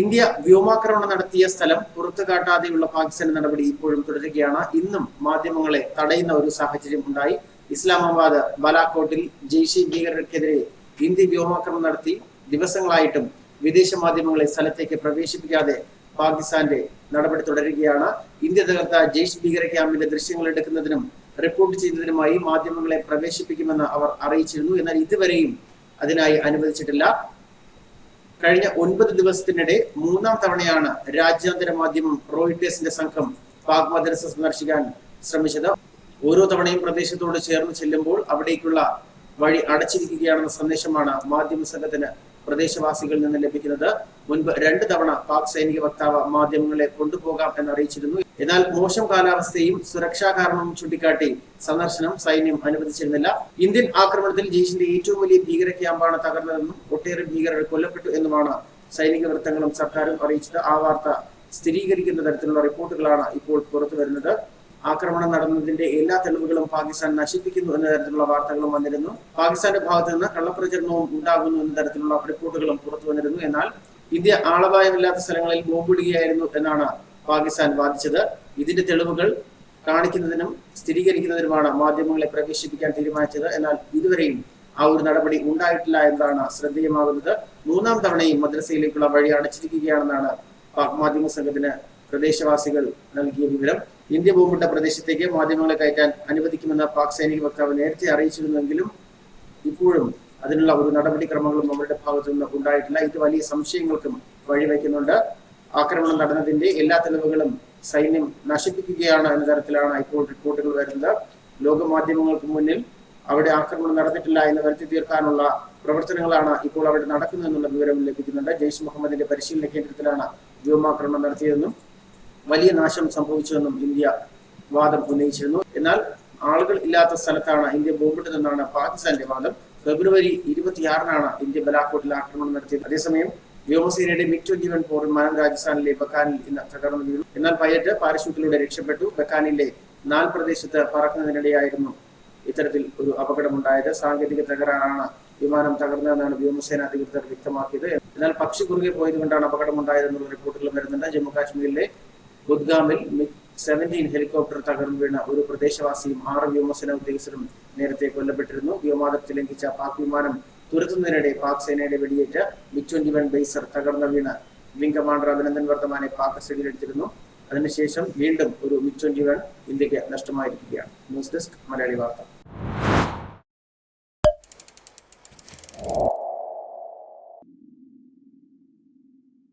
India വ്യോമാക്രമണം നടത്തിയ സ്ഥലം പുറത്തു കാട്ടാതെയുള്ള പാകിസ്ഥാൻ നടപടി ഇപ്പോഴും തുടരുകയാണ്. ഇന്നും മാധ്യമങ്ങളെ തടയുന്ന ഒരു സാഹചര്യം ഉണ്ടായി. ഇസ്ലാമാബാദ് ബലാക്കോട്ടിൽ ജെയ്ഷെ ഭീകരർക്കെതിരെ ഇന്ത്യ വ്യോമാക്രമണം നടത്തി. ദിവസങ്ങളായിട്ടും വിദേശ മാധ്യമങ്ങളെ സ്ഥലത്തേക്ക് പ്രവേശിപ്പിക്കാതെ പാകിസ്ഥാന്റെ നടപടി തുടരുകയാണ്. ഇന്ത്യ തകർത്ത ജെയ്ഷ് ഭീകര ക്യാമ്പിന്റെ ദൃശ്യങ്ങൾ എടുക്കുന്നതിനും റിപ്പോർട്ട് ചെയ്യുന്നതിനുമായി മാധ്യമങ്ങളെ പ്രവേശിപ്പിക്കുമെന്ന് അവർ അറിയിച്ചിരുന്നു. എന്നാൽ ഇതുവരെയും അതിനായി അനുവദിച്ചിട്ടില്ല. കഴിഞ്ഞ ഒൻപത് ദിവസത്തിനിടെ മൂന്നാം തവണയാണ് രാജ്യാന്തര മാധ്യമം റോയിറ്റേഴ്സിന്റെ സംഘം പാക് മദ്രസ സന്ദർശിക്കാൻ ശ്രമിച്ചത്. ഓരോ തവണയും പ്രദേശത്തോട് ചേർന്ന് ചെല്ലുമ്പോൾ അവിടേക്കുള്ള വഴി അടച്ചിരിക്കുകയാണെന്ന സന്ദേശമാണ് മാധ്യമ സംഘത്തിന് പ്രദേശവാസികളിൽ നിന്ന് ലഭിക്കുന്നത്. മുൻപ് രണ്ട് തവണ പാക് സൈനിക വക്താവ് മാധ്യമങ്ങളെ കൊണ്ടുപോകാം എന്ന് അറിയിച്ചിരുന്നു എന്നാൽ മോശം കാലാവസ്ഥയും സുരക്ഷാ കാരണവും ചൂണ്ടിക്കാട്ടി സന്ദർശനം സൈന്യം അനുവദിച്ചിരുന്നില്ല. ഇന്ത്യൻ ആക്രമണത്തിൽ ജയ്ഷിന്റെ ഏറ്റവും വലിയ ഭീകര ക്യാമ്പാണ് തകർന്നതെന്നും ഒട്ടേറെ ഭീകരർ കൊല്ലപ്പെട്ടു എന്നുമാണ് സൈനിക വൃത്തങ്ങളും സർക്കാരും അറിയിച്ചത്. ആ വാർത്ത സ്ഥിരീകരിക്കുന്ന തരത്തിലുള്ള റിപ്പോർട്ടുകളാണ് ഇപ്പോൾ പുറത്തു വരുന്നത്. ആക്രമണം നടന്നതിന്റെ എല്ലാ തെളിവുകളും പാകിസ്ഥാൻ നശിപ്പിക്കുന്നു എന്ന തരത്തിലുള്ള വാർത്തകളും വന്നിരുന്നു. പാകിസ്ഥാന്റെ ഭാഗത്ത് നിന്ന് കള്ളപ്രചരണവും ഉണ്ടാകുന്നു എന്ന തരത്തിലുള്ള റിപ്പോർട്ടുകളും പുറത്തു വന്നിരുന്നു. എന്നാൽ ഇന്ത്യ ആളപായമില്ലാത്ത സ്ഥലങ്ങളിൽ ബോംബിടുകയായിരുന്നു എന്നാണ് പാകിസ്ഥാൻ വാദിച്ചത് ഇതിന്റെ തെളിവുകൾ കാണിക്കുന്നതിനും സ്ഥിരീകരിക്കുന്നതിനുമാണ് മാധ്യമങ്ങളെ പ്രവേശിപ്പിക്കാൻ തീരുമാനിച്ചത്. എന്നാൽ ഇതുവരെയും ആ ഒരു നടപടി ഉണ്ടായിട്ടില്ല എന്നാണ് ശ്രദ്ധേയമാകുന്നത്. മൂന്നാം തവണയും മദ്രസയിലേക്കുള്ള വഴി അടച്ചിരിക്കുകയാണെന്നാണ് പാക് മാധ്യമ സംഘത്തിന് പ്രദേശവാസികൾ നൽകിയ വിവരം. ഇന്ത്യ ഭൂമിട്ട പ്രദേശത്തേക്ക് മാധ്യമങ്ങളെ കയറ്റാൻ അനുവദിക്കുമെന്ന് പാക് സൈനിക വക്താവ് നേരത്തെ അറിയിച്ചിരുന്നെങ്കിലും ഇപ്പോഴും അതിനുള്ള ഒരു നടപടിക്രമങ്ങളും അവരുടെ ഭാഗത്തു നിന്ന് ഉണ്ടായിട്ടില്ല. ഇത് വലിയ സംശയങ്ങൾക്കും വഴിവെക്കുന്നുണ്ട്. ആക്രമണം നടന്നതിന്റെ എല്ലാ തെളിവുകളും സൈന്യം നശിപ്പിക്കുകയാണ് എന്ന തരത്തിലാണ് ഇപ്പോൾ റിപ്പോർട്ടുകൾ വരുന്നത്. ലോകമാധ്യമങ്ങൾക്ക് മുന്നിൽ അവിടെ ആക്രമണം നടന്നിട്ടില്ല എന്ന് വരുത്തി തീർക്കാനുള്ള പ്രവർത്തനങ്ങളാണ് ഇപ്പോൾ അവിടെ നടക്കുന്നതെന്നുള്ള വിവരം ലഭിക്കുന്നുണ്ട്. ജെയ്ഷ് മുഹമ്മദിന്റെ പരിശീലന കേന്ദ്രത്തിലാണ് വ്യോമാക്രമണം നടത്തിയതെന്നും വലിയ നാശം സംഭവിച്ചുവെന്നും ഇന്ത്യ വാദം ഉന്നയിച്ചിരുന്നു. എന്നാൽ ആളുകൾ ഇല്ലാത്ത സ്ഥലത്താണ് ഇന്ത്യ ബോംബിട്ടതെന്നാണ് പാകിസ്ഥാന്റെ വാദം. ഫെബ്രുവരി ഇരുപത്തിയാറിനാണ് ഇന്ത്യ ബലാക്കോട്ടിൽ ആക്രമണം നടത്തിയത്. അതേസമയം വ്യോമസേനയുടെ മിഗ് ട്വന്റി വൺ വിമാനം രാജസ്ഥാനിലെ ബക്കാനിൽ ഇന്ന് തകർന്നു വീണു. എന്നാൽ പൈലറ്റ് പാരഷൂട്ടിലൂടെ രക്ഷപ്പെട്ടു. ബക്കാനിലെ നാൽ പ്രദേശത്ത് പറക്കുന്നതിനിടെയായിരുന്നു ഇത്തരത്തിൽ ഒരു അപകടമുണ്ടായത്. സാങ്കേതിക തകരാറാണ് വിമാനം തകർന്നതെന്നാണ് വ്യോമസേന അധികൃതർ വ്യക്തമാക്കിയത്. എന്നാൽ പക്ഷി കുറുകെ പോയത് കൊണ്ടാണ് അപകടമുണ്ടായതെന്നുള്ള റിപ്പോർട്ടുകൾ വരുന്നുണ്ട്. ജമ്മു കാശ്മീരിലെ ബുദ്ഗാമിൽ മിഗ് സെവന്റീൻ ഹെലികോപ്റ്റർ തകർന്നു വീണ ഒരു പ്രദേശവാസിയും ആറ് വ്യോമസേന ഉദ്യോഗസ്ഥരും നേരത്തെ കൊല്ലപ്പെട്ടിരുന്നു. വ്യോമാതിർത്തി ലംഘിച്ച പാക് വിമാനം തുരത്തുന്നതിനിടെ പാക് സേനയുടെ വെടിയേറ്റ് മിഗ് ട്വന്റി വൺ ബേസർ തകർന്നു വീണ്. വിംഗ് കമാൻഡർ അഭിനന്ദൻ വർദ്ധമാനെ പാക് സ്റ്റഡിയിലെടുത്തിരുന്നു അതിനുശേഷം വീണ്ടും ഒരു മിഗ് ട്വന്റി വൺ ഇന്ത്യയ്ക്ക് നഷ്ടമായിരിക്കുകയാണ്. ന്യൂസ് ഡെസ്ക് മലയാളി വാർത്ത.